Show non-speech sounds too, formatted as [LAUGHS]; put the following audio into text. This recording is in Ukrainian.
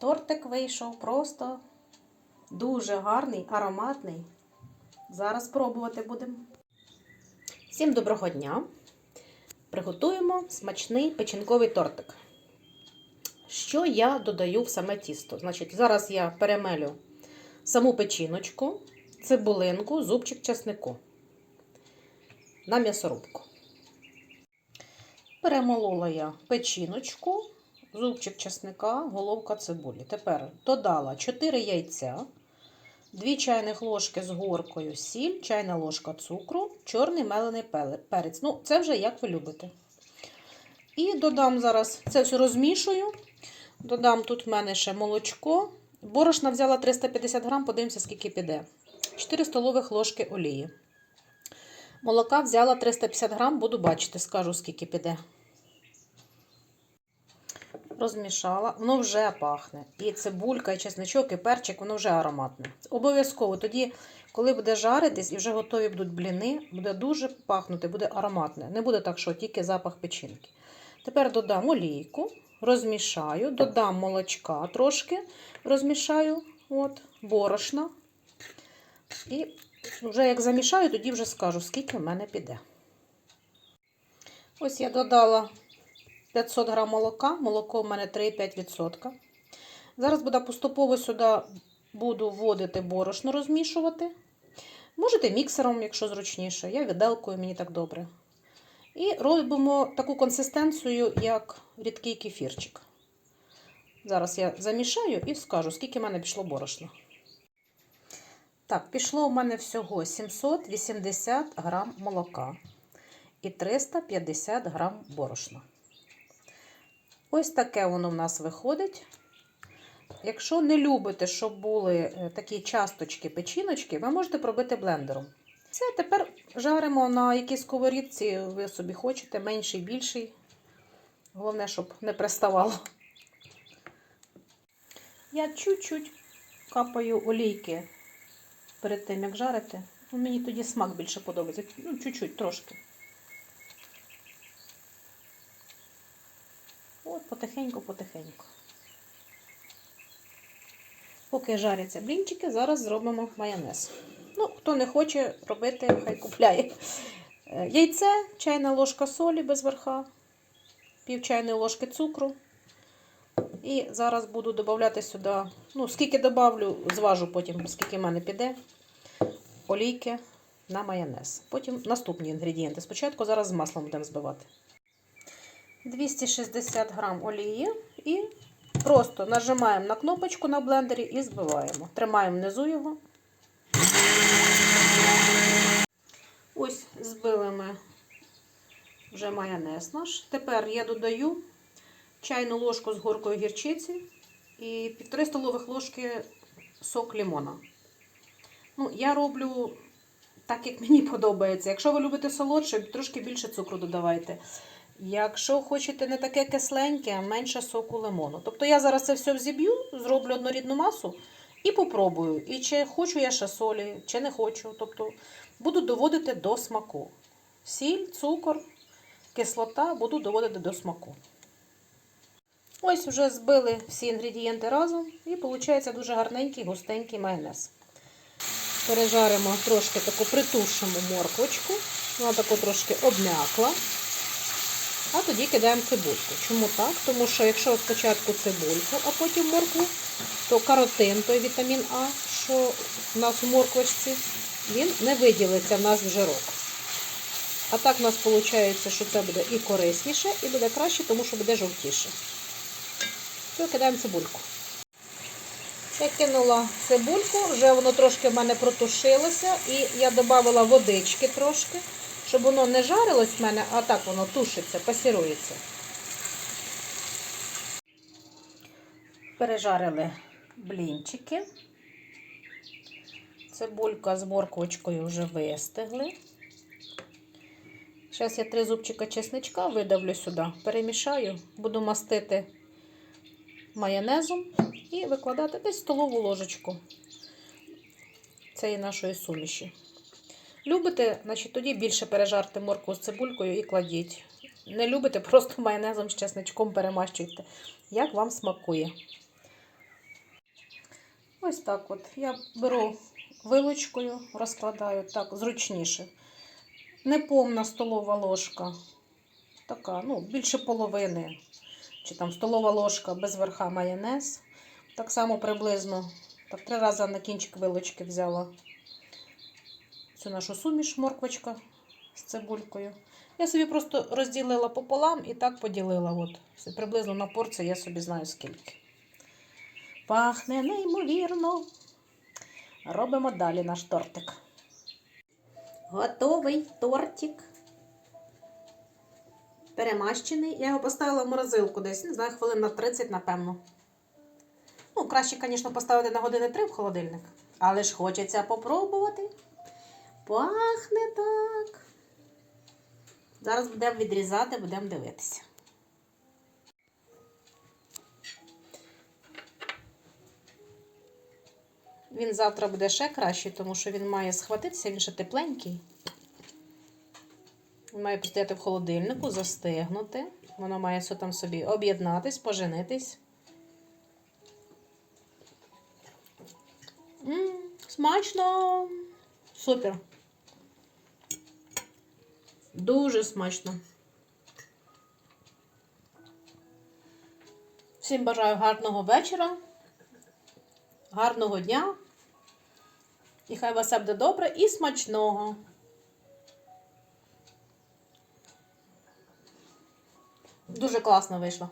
Тортик вийшов просто дуже гарний, ароматний. Зараз пробувати будемо. Всім доброго дня! Приготуємо смачний печінковий тортик. Що я додаю в саме тісто? Значить, зараз я перемелю саму печіночку, цибулинку, зубчик чеснику на м'ясорубку. Перемолола я печіночку, зубчик чесника, головка цибулі. Тепер додала 4 яйця, 2 чайних ложки з горкою сіль, чайна ложка цукру, чорний мелений перець. Ну, це вже як ви любите. І додам зараз це все розмішую. Додам тут в мене ще молочко. Борошна взяла 350 грам, подивимося, скільки піде. 4 столових ложки олії. Молока взяла 350 грам, буду бачити, скажу, скільки піде. Розмішала, воно вже пахне. І цибулька, і чесничок, і перчик, воно вже ароматне. Обов'язково тоді, коли буде жаритись і вже готові будуть бліни, буде дуже пахнути, буде ароматне. Не буде так, що тільки запах печінки. Тепер додам олійку, розмішаю, додам молочка трошки, розмішаю, от, борошна. І вже як замішаю, тоді вже скажу, скільки в мене піде. Ось я додала 500 грам молока, молоко в мене 3,5%. Зараз буду поступово сюди буду вводити борошно, розмішувати. Можете міксером, якщо зручніше. Я віделкою, мені так добре. І робимо таку консистенцію, як рідкий кефірчик. Зараз я замішаю і скажу, скільки в мене пішло борошна. Так, пішло у мене всього 780 грам молока і 350 грам борошна. Ось таке воно в нас виходить. Якщо не любите, щоб були такі часточки печіночки, ви можете пробити блендером. Це тепер жаримо на якійсь сковорідці, ви собі хочете, менший, більший. Головне, щоб не приставало. Я чуть-чуть капаю олійки перед тим, як жарити. Ну, Мені тоді смак більше подобається. Ну, чуть-чуть, трошки. От, потихеньку-потихеньку. Поки жаряться блінчики, зараз зробимо майонез. Ну, хто не хоче робити, хай купляє. Яйце, чайна ложка солі без верха, пів чайної ложки цукру. І зараз буду додати сюди, ну, скільки додавлю, зважу потім, скільки в мене піде, олійки на майонез. Потім наступні інгредієнти. Спочатку зараз з маслом будемо збивати. 260 грам олії і просто нажимаємо на кнопочку на блендері і збиваємо. Тримаємо внизу його. Ось збили ми вже майонез наш. Тепер я додаю чайну ложку з горкою гірчиці і півтори столових ложки сок лимона. Ну, я роблю так, як мені [LAUGHS] подобається. Якщо ви любите солодше, трошки більше цукру додавайте. Якщо хочете не таке кисленьке, менше соку лимону. Тобто я зараз це все взіб'ю, зроблю однорідну масу і попробую. І чи хочу я ще солі, чи не хочу. Тобто буду доводити до смаку. Сіль, цукор, кислота буду доводити до смаку. Ось вже збили всі інгредієнти разом і виходить дуже гарненький густенький майонез. Пережаримо трошки таку притушену морквочку. Вона таку трошки обм'якла. А тоді кидаємо цибульку. Чому так? Тому що якщо спочатку цибульку, а потім моркву, то каротин, той вітамін А, що в нас у морквочці, він не виділиться в нас в жирок. А так у нас виходить, що це буде і корисніше, і буде краще, тому що буде жовтіше. Все, кидаємо цибульку. Я кинула цибульку, вже воно трошки в мене протушилося, і я додала водички трошки, щоб воно не жарилось в мене, а так воно тушиться, пасірується. Пережарили блінчики. Цибулька з морквочкою вже вистигли. Зараз я три зубчика чесничка видавлю сюди, перемішаю, буду мастити майонезом і викладати десь столову ложечку цієї нашої суміші. Любите, значить тоді більше пережарте моркву з цибулькою і кладіть. Не любите, просто майонезом з чесничком перемащуйте. Як вам смакує. Ось так от. Я беру вилочкою, розкладаю так, зручніше. Неповна столова ложка. Така, ну, більше половини. Чи там столова ложка без верха майонез. Так само приблизно. Так, три рази на кінчик вилочки взяла цю нашу суміш, морквочка з цибулькою. Я собі просто розділила пополам і так поділила. От. Приблизно на порцію я собі знаю скільки. Пахне неймовірно. Робимо далі наш тортик. Готовий тортик. Перемащений. Я його поставила в морозилку десь, не знаю, хвилин на 30, напевно. Ну, краще, звісно, поставити на години 3 в холодильник. Але ж хочеться попробувати. Пахне так. Зараз будемо відрізати, будемо дивитися. Він завтра буде ще кращий, тому що він має схватитися, він ще тепленький. Він має постояти в холодильнику, застигнути. Воно має все там собі об'єднатись, поженитись. М, смачно! Супер! Дуже смачно. Всім бажаю гарного вечора, гарного дня. І хай вас все буде добре і смачного. Дуже класно вийшло.